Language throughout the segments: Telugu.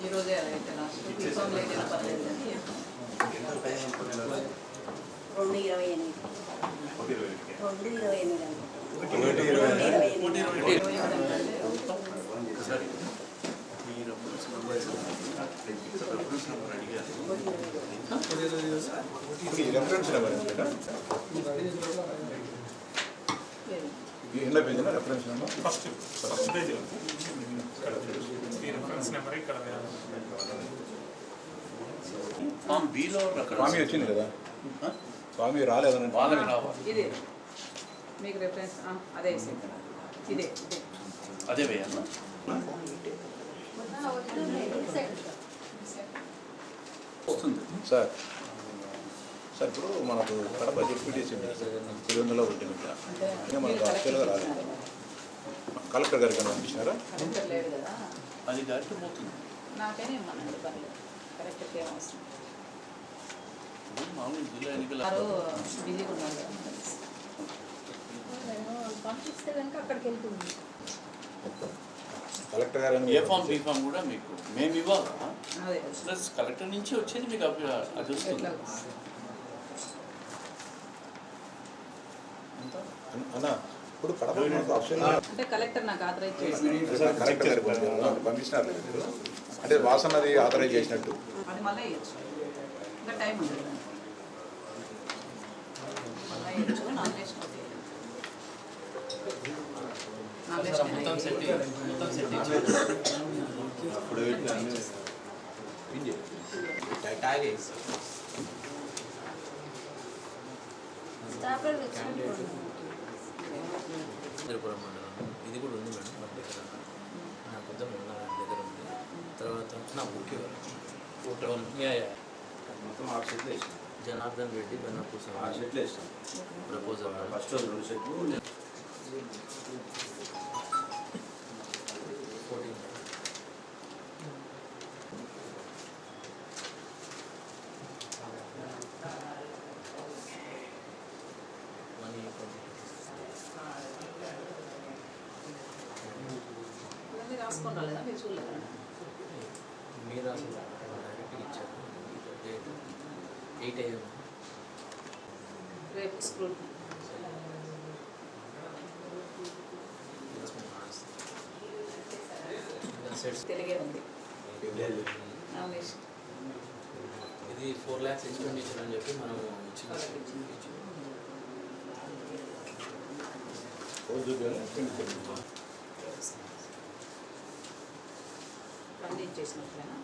ఈ రోజే అలా అయితే లాస్ట్ యూనిఫామ్ లేట్ అయినా పర్లేదు కానీ రెండు ఇరవై ఎనిమిది. రెండు ఇరవై ఎనిమిది రెఫరెన్స్ నెంబర్ ఎన్నో రెఫరెన్స్ ఫస్ట్ ఫస్ట్ పేజ్ ఈ రిఫరెన్స్ నెంబర్ ఇక్కడ ఫామ్ బిలో స్వామి వచ్చింది కదా. స్వామి రాలేదని ఇదే. మీకు రెఫరెన్స్ ఆ, అదే ఇదే అదే వేయన్నా వస్తుంది. సార్. సార్ ఇప్పుడు మనకు కడప డిప్యూటీసీ తిరువందలో ఉంటుంది ఇంకా మనకు యాక్చువల్గా రాలేదు. కలెక్టర్ గారికి కరెక్ట్ కదా. అది దాటి పోతుంది. నాకైనా ఏమన్నాడు పర్లేదు కరెక్ట్ ఏం అవసరం ఇప్పుడు మామూలు జిల్లా ఎన్నికల వారు బిజీగా ఉన్నారు కదా పంపిస్తే కనుక అక్కడికి వెళ్తుంది. కలెక్టర్ గారు ఏ ఫామ్ బి ఫామ్ కూడా మీకు. మేము ఇవ్వాలా? ప్లస్ కలెక్టర్ నుంచి వచ్చేది మీకు అది వస్తుంది. అన్న ఇప్పుడు అంటే కలెక్టర్ నాకు ఆథరైజ్ కలెక్టర్. పంపించినారు అంటే వాసనది ఆథరైజ్ చేసినట్టు. అది మళ్ళీ ఇంకా టైం ఉంది కదా. మళ్ళీ వేయచ్చు నామినేషన్ ఒకటి నామినేషన్ స్టాఫ్లో వచ్చినట్టు తిరుపురం మండలం? ఇది కూడా ఉంది మేడం మన దగ్గర. నా పొద్దున ఉన్న దగ్గర ఉంది. తర్వాత నా యా మొత్తం ఆరు సెట్లు వేసాం జనార్దన్ రెడ్డి బెన్నపూస ఆరు సెట్లు వేసాం ప్రపోజల్. ఫస్ట్ రోజు రెండు సెట్లు. తీసుకొని రాలేదా మీరు చూడలేదా? మీరు అసలు డైరెక్ట్గా ఇచ్చారు ఎయిట్ అయ్యాము రేపు స్కూల్. సెట్స్ తెలుగే ఉంది. ఇది ఫోర్ ల్యాక్స్ ఎక్స్పెండిచర్ అని చెప్పి మనం ఇచ్చిన అన్నీ ఇచ్చేసినట్లేనా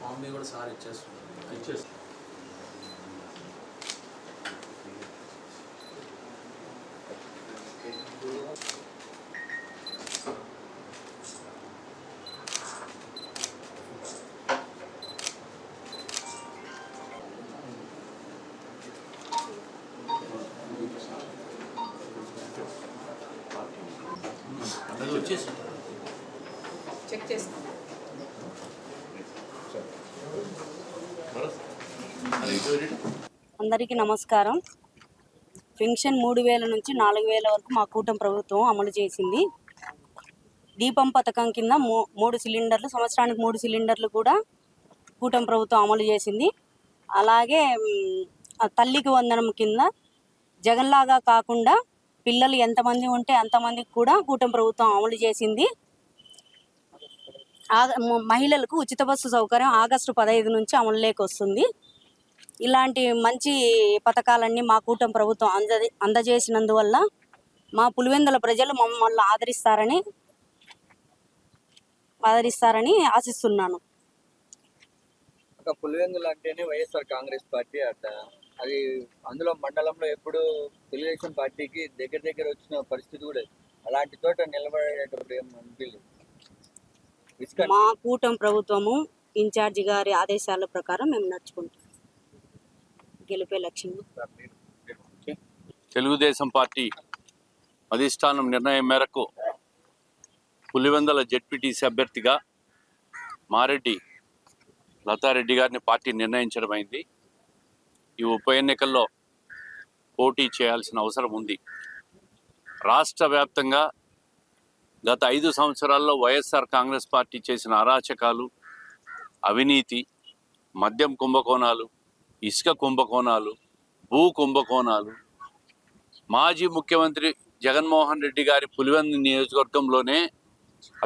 ఫామ్ కూడా సార్ ఇచ్చేస్తున్నాం ఇచ్చేసి అది వచ్చేసి చెక్ చేసుకున్నాం అది ఇటు ఇటు. అందరికీ నమస్కారం. పెన్షన్ మూడు వేల నుంచి నాలుగు వేల వరకు మా కూటమి ప్రభుత్వం అమలు చేసింది. దీపం పథకం కింద మూ మూడు సిలిండర్లు సంవత్సరానికి మూడు సిలిండర్లు కూడా కూటమి ప్రభుత్వం అమలు చేసింది. అలాగే తల్లికి వందనం కింద జగన్లాగా కాకుండా పిల్లలు ఎంతమంది ఉంటే అంతమందికి కూడా కూటమి ప్రభుత్వం అమలు చేసింది. మహిళలకు ఉచిత బస్సు సౌకర్యం ఆగస్టు పదహైదు నుంచి అమలులోకి వస్తుంది. ఇలాంటి మంచి పథకాలన్నీ మా కూటమి ప్రభుత్వం అంద అందజేసినందువల్ల మా పులివెందుల ప్రజలు మమ్మల్ని ఆదరిస్తారని ఆదరిస్తారని ఆశిస్తున్నాను. ఒక పులివెందులు అంటేనే వైఎస్ఆర్ కాంగ్రెస్ పార్టీ అట. అది అందులో మండలంలో ఎప్పుడు తెలుగుదేశం పార్టీకి దగ్గర దగ్గర వచ్చిన పరిస్థితి కూడా. అలాంటి చోట నిలబడేటప్పుడు ఏం అనిపించలేదు మా కూటమి ప్రభుత్వము ఇన్ఛార్జి గారి ఆదేశాల ప్రకారం మేము నడుచుకుంటాం గెలిపే లక్ష్యంగా తెలుగుదేశం పార్టీ అధిష్టానం నిర్ణయం మేరకు పులివెందల జెడ్పీటీసీ అభ్యర్థిగా మారెడ్డి లతారెడ్డి గారిని పార్టీ నిర్ణయించడం అయింది. ఈ ఉప ఎన్నికల్లో పోటీ చేయాల్సిన అవసరం ఉంది. రాష్ట్ర వ్యాప్తంగా గత ఐదు సంవత్సరాల్లో వైఎస్ఆర్ కాంగ్రెస్ పార్టీ చేసిన అరాచకాలు అవినీతి మద్యం కుంభకోణాలు ఇసుక కుంభకోణాలు భూ కుంభకోణాలు. మాజీ ముఖ్యమంత్రి జగన్మోహన్ రెడ్డి గారి పులివెందు నియోజకవర్గంలోనే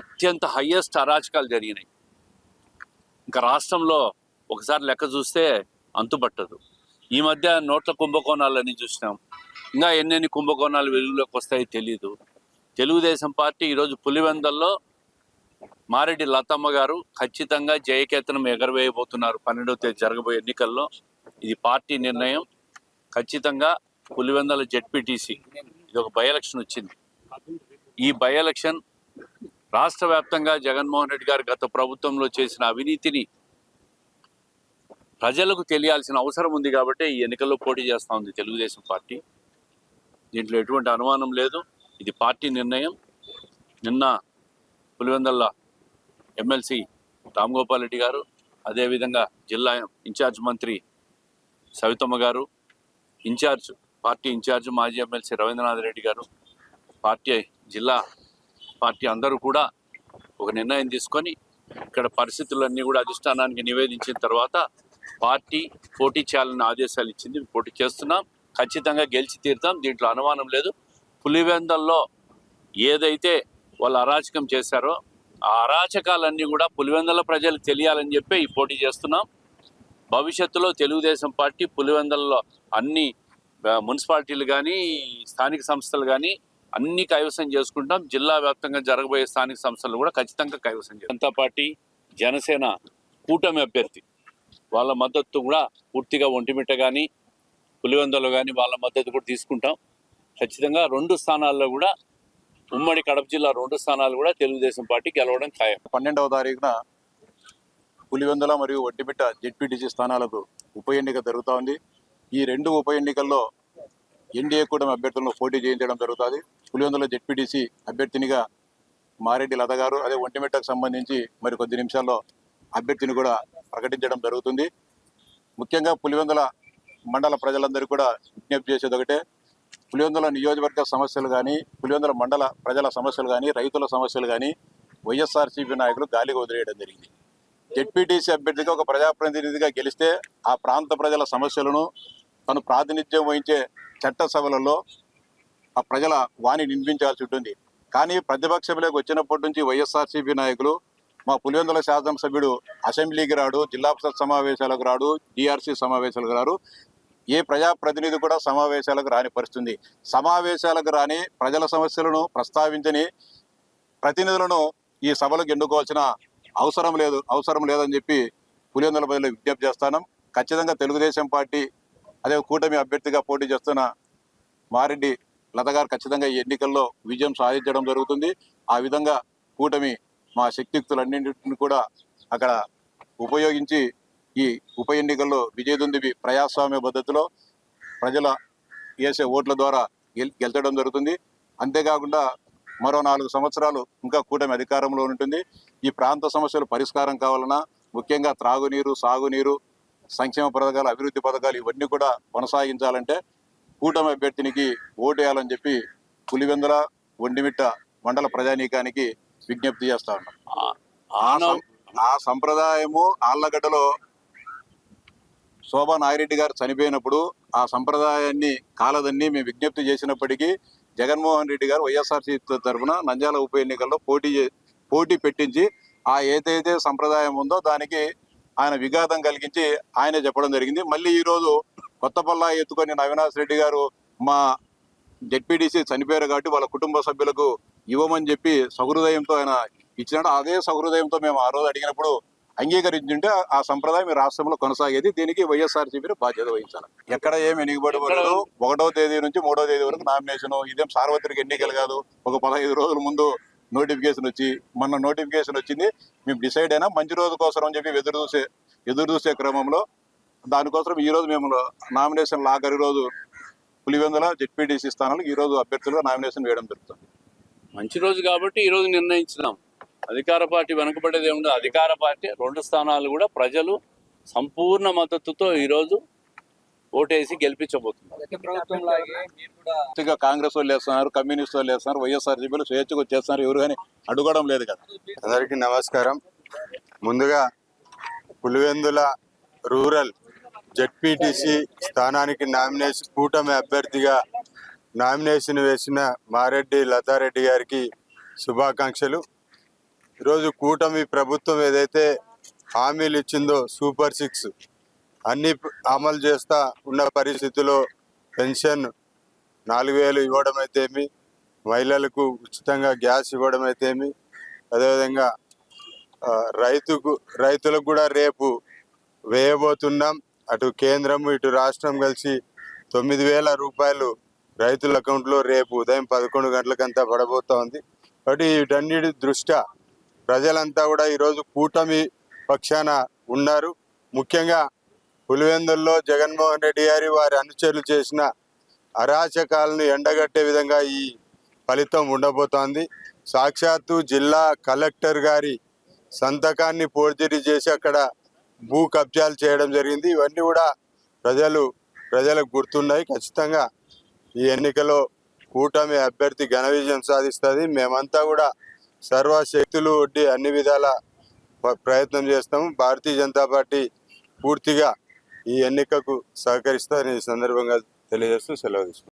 అత్యంత హయ్యెస్ట్ అరాచకాలు జరిగినాయి. ఇంకా రాష్ట్రంలో ఒకసారి లెక్క చూస్తే అంతుపట్టదు. ఈ మధ్య నోట్ల కుంభకోణాలని చూసినాం. ఇంకా ఎన్నెన్ని కుంభకోణాలు వెలుగులోకి వస్తాయో తెలియదు తెలుగుదేశం పార్టీ ఈరోజు పులివెందల్లో మారెడ్డి లతమ్మ గారు ఖచ్చితంగా జయకేతనం ఎగరవేయబోతున్నారు. పన్నెండవ తేదీ జరగబోయే ఎన్నికల్లో ఇది పార్టీ నిర్ణయం. ఖచ్చితంగా పులివెందల జెడ్పీటీసీ ఇది ఒక బై ఎలక్షన్ వచ్చింది. ఈ బై ఎలక్షన్ రాష్ట్ర వ్యాప్తంగా జగన్మోహన్ రెడ్డి గారు గత ప్రభుత్వంలో చేసిన అవినీతిని ప్రజలకు తెలియాల్సిన అవసరం ఉంది కాబట్టి ఈ ఎన్నికల్లో పోటీ చేస్తూ ఉంది తెలుగుదేశం పార్టీ. దీంట్లో ఎటువంటి అనుమానం లేదు. ఇది పార్టీ నిర్ణయం. నిన్న పులివెందల ఎమ్మెల్సీ రామ్ గోపాల్ రెడ్డి గారు అదేవిధంగా జిల్లా ఇన్ఛార్జ్ మంత్రి సవితమ్మ గారు ఇన్ఛార్జ్ పార్టీ ఇన్ఛార్జ్ మాజీ ఎమ్మెల్సీ రవీంద్రనాథ్ రెడ్డి గారు పార్టీ జిల్లా పార్టీ అందరూ కూడా ఒక నిర్ణయం తీసుకొని ఇక్కడ పరిస్థితులన్నీ కూడా అధిష్టానానికి నివేదించిన తర్వాత పార్టీ పోటీ చేయాలని ఆదేశాలు ఇచ్చింది. పోటీ చేస్తున్నాం. ఖచ్చితంగా గెలిచి తీరుతాం. దీంట్లో అనుమానం లేదు. పులివెందల్లో ఏదైతే వాళ్ళు అరాచకం చేశారో ఆ అరాచకాలన్నీ కూడా పులివెందల ప్రజలకు తెలియాలని చెప్పి ఈ పోటీ చేస్తున్నాం. భవిష్యత్తులో తెలుగుదేశం పార్టీ పులివెందల్లో అన్ని మున్సిపాలిటీలు కానీ స్థానిక సంస్థలు కానీ అన్ని కైవసం చేసుకుంటాం. జిల్లా వ్యాప్తంగా జరగబోయే స్థానిక సంస్థలు కూడా ఖచ్చితంగా కైవసం చేస్తాం. జనతా పార్టీ జనసేన కూటమి అభ్యర్థి వాళ్ళ మద్దతు కూడా పూర్తిగా ఒంటిమిట్ట కానీ పులివెందులో కానీ వాళ్ళ మద్దతు కూడా తీసుకుంటాం. ఖచ్చితంగా రెండు స్థానాల్లో కూడా ఉమ్మడి కడప జిల్లా రెండు స్థానాలు కూడా తెలుగుదేశం పార్టీ గెలవడం ఖాయం. పన్నెండవ తారీఖున పులివెందుల మరియు ఒట్టిమిట్ట జెడ్పీటీసీ స్థానాలకు ఉప ఎన్నిక జరుగుతూ ఉంది ఈ రెండు ఉప ఎన్నికల్లో ఎన్డీఏ కూటమి అభ్యర్థులను పోటీ చేయించడం జరుగుతుంది. పులివెందుల జెడ్పీటీసీ అభ్యర్థినిగా మారెడ్డి లత గారు అదే ఒంటిమిట్టకు సంబంధించి మరి కొద్ది నిమిషాల్లో అభ్యర్థిని కూడా ప్రకటించడం జరుగుతుంది. ముఖ్యంగా పులివెందుల మండల ప్రజలందరికీ కూడా విజ్ఞప్తి చేసేది ఒకటే. పులివెందుల నియోజకవర్గ సమస్యలు కానీ పులివెందుల మండల ప్రజల సమస్యలు కానీ రైతుల సమస్యలు కానీ వైఎస్ఆర్సీపీ నాయకులు గాలికి వదిలేయడం జరిగింది. జెడ్పీటీసీ అభ్యర్థిగా ఒక ప్రజాప్రతినిధిగా గెలిస్తే ఆ ప్రాంత ప్రజల సమస్యలను తను ప్రాతినిధ్యం వహించే చట్టసభలలో ఆ ప్రజల వాణి వినిపించాల్సి ఉంటుంది. కానీ ప్రతిపక్షంలోకి వచ్చినప్పటి నుంచి వైఎస్ఆర్సీపీ నాయకులు మా పులివెందుల శాసనసభ్యుడు అసెంబ్లీకి రాడు జిల్లా పరిషత్ సమావేశాలకు రాడు డిఆర్సీ సమావేశాలకు రాడు ఏ ప్రజాప్రతినిధి కూడా సమావేశాలకు రాని పరిస్థితుంది. సమావేశాలకు రాని ప్రజల సమస్యలను ప్రస్తావించని ప్రతినిధులను ఈ సభలకు ఎన్నుకోవాల్సిన అవసరం లేదు అవసరం లేదని చెప్పి పులివెందుల ప్రజలు విజ్ఞప్తి చేస్తాను ఖచ్చితంగా తెలుగుదేశం పార్టీ అదే కూటమి అభ్యర్థిగా పోటీ చేస్తున్న మారెడ్డి లత గారు ఖచ్చితంగా ఈ ఎన్నికల్లో విజయం సాధించడం జరుగుతుంది. ఆ విధంగా కూటమి మా శక్తియుక్తులన్నింటిని కూడా అక్కడ ఉపయోగించి ఈ ఉప ఎన్నికల్లో విజయదుందివి ప్రజాస్వామ్య పద్ధతిలో ప్రజల వేసే ఓట్ల ద్వారా గెల్ గెలిచడం జరుగుతుంది. అంతేకాకుండా మరో నాలుగు సంవత్సరాలు ఇంకా కూటమి అధికారంలో ఉంటుంది. ఈ ప్రాంత సమస్యలు పరిష్కారం కావాలన్నా ముఖ్యంగా త్రాగునీరు సాగునీరు సంక్షేమ పథకాలు అభివృద్ధి పథకాలు ఇవన్నీ కూడా కొనసాగించాలంటే కూటమి అభ్యర్థినికి ఓటు వేయాలని చెప్పి పులివెందుల ఒండిమిట్ట మండల ప్రజానీకానికి విజ్ఞప్తి చేస్తా ఉన్నాం. ఆ- సంప్రదాయము ఆళ్ళగడ్డలో శోభా నాగిరెడ్డి గారు చనిపోయినప్పుడు ఆ సంప్రదాయాన్ని కాలదన్ని మేము విజ్ఞప్తి చేసినప్పటికీ జగన్మోహన్ రెడ్డి గారు వైఎస్ఆర్సీ తరఫున నంద్యాల ఉప ఎన్నికల్లో పోటీ చే- పోటీ పెట్టించి ఆ ఏదైతే సంప్రదాయం ఉందో దానికి ఆయన విఘాతం కలిగించి ఆయనే చెప్పడం జరిగింది. మళ్ళీ ఈరోజు కొత్త పల్లా ఎత్తుకొని అవినాష్ రెడ్డి గారు మా జెడ్పీటీసీ చనిపోయారు కాబట్టి వాళ్ళ కుటుంబ సభ్యులకు ఇవ్వమని చెప్పి సహృదయంతో ఆయన ఇచ్చినాడు. అదే సహృదయంతో మేము ఆ రోజు అడిగినప్పుడు అంగీకరించుంటే ఆ సంప్రదాయం ఈ రాష్ట్రంలో కొనసాగేది. దీనికి వైఎస్ఆర్సీపీ బాధ్యత వహించాలి. ఎక్కడ ఏమి ఎన్నికబడి ఒకటో తేదీ నుంచి మూడో తేదీ వరకు నామినేషన్ ఇదేం సార్వత్రిక ఎన్నికలు కాదు. ఒక పదహైదు రోజుల ముందు నోటిఫికేషన్ వచ్చి మొన్న నోటిఫికేషన్ వచ్చింది మేము డిసైడ్ అయినా మంచి రోజు కోసం అని చెప్పి ఎదురు చూసే ఎదురు చూసే క్రమంలో దానికోసం ఈ రోజు మేము నామినేషన్ ఆఖరి రోజు పులివెందుల జెడ్పీటీసీ స్థానాలకు ఈ రోజు అభ్యర్థులుగా నామినేషన్ వేయడం జరుగుతుంది. మంచి రోజు కాబట్టి ఈ రోజు నిర్ణయించినాం. అధికార పార్టీ వెనుకబడేది ఏముండదు అధికార పార్టీ రెండు స్థానాలు కూడా ప్రజలు సంపూర్ణ మద్దతుతో ఈరోజు ఓటేసి గెలిపించబోతున్నారు. కాంగ్రెస్ వాళ్ళు వేస్తున్నారు కమ్యూనిస్ట్ వాళ్ళు వేస్తున్నారు వైఎస్ఆర్సీపీలు స్వేచ్ఛగా వచ్చేస్తున్నారు ఎవరు కానీ అడగడం లేదు కదా. అందరికీ నమస్కారం. ముందుగా పులివెందుల రూరల్ జెడ్పీటీసీ స్థానానికి నామినేషన్ కూటమి అభ్యర్థిగా నామినేషన్ వేసిన మారెడ్డి లతారెడ్డి గారికి శుభాకాంక్షలు. ఈరోజు కూటమి ప్రభుత్వం ఏదైతే హామీలు ఇచ్చిందో సూపర్ సిక్స్ అన్ని అమలు చేస్తా ఉన్న పరిస్థితిలో పెన్షన్ నాలుగు వేలు ఇవ్వడం అయితేమి మహిళలకు ఉచితంగా గ్యాస్ ఇవ్వడం అయితేమి అదేవిధంగా రైతుకు రైతులకు కూడా రేపు వేయబోతున్నాం. అటు కేంద్రం ఇటు రాష్ట్రం కలిసి తొమ్మిది వేల రూపాయలు రైతుల అకౌంట్లో రేపు ఉదయం పదకొండు గంటలకంతా పడబోతా ఉంది. కాబట్టి వీటన్నిటి దృష్ట్యా ప్రజలంతా కూడా ఈరోజు కూటమి పక్షాన ఉన్నారు. ముఖ్యంగా పులివెందుల్లో జగన్మోహన్ రెడ్డి గారి వారి అనుచరులు చేసిన అరాచకాలను ఎండగట్టే విధంగా ఈ ఫలితం ఉండబోతోంది. సాక్షాత్తు జిల్లా కలెక్టర్ గారి సంతకాన్ని పోర్జరీ చేసి అక్కడ భూ కబ్జాలు చేయడం జరిగింది. ఇవన్నీ కూడా ప్రజలు ప్రజలకు గుర్తున్నాయి. ఖచ్చితంగా ఈ ఎన్నికలో కూటమి అభ్యర్థి ఘన విజయం సాధిస్తుంది. మేమంతా కూడా సర్వశక్తులు ఒడ్డి అన్ని విధాల ప్రయత్నం చేస్తాము. భారతీయ జనతా పార్టీ పూర్తిగా ఈ ఎన్నికకు సహకరిస్తారని ఈ సందర్భంగా తెలియజేస్తూ సెలవు తీసుకుంటాను